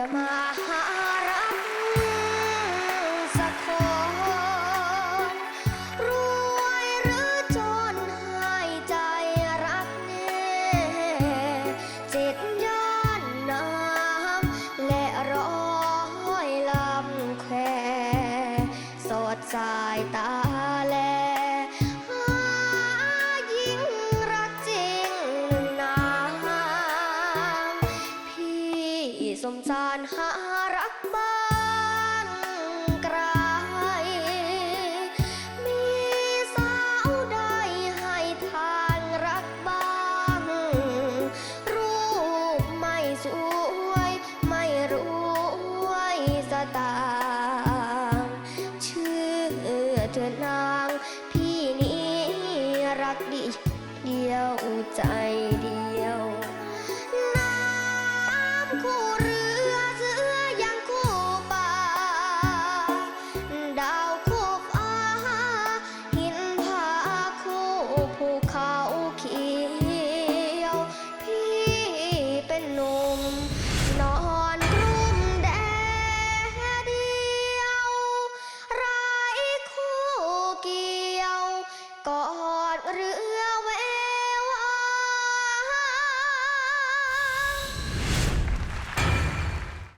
อมาหารักสักคนรวยหรือจนให้ใจรักแน่จิตย้อนน้ำและร้อยลำแควสดสายตา มสารหารักบ้านไกลมีสาวใดให้ทางรักบ้างรูปไม่สวย ไม่รวยสตางชื่อเธอนาง พี่นี้รักดี เดียวใจเดียว น้อง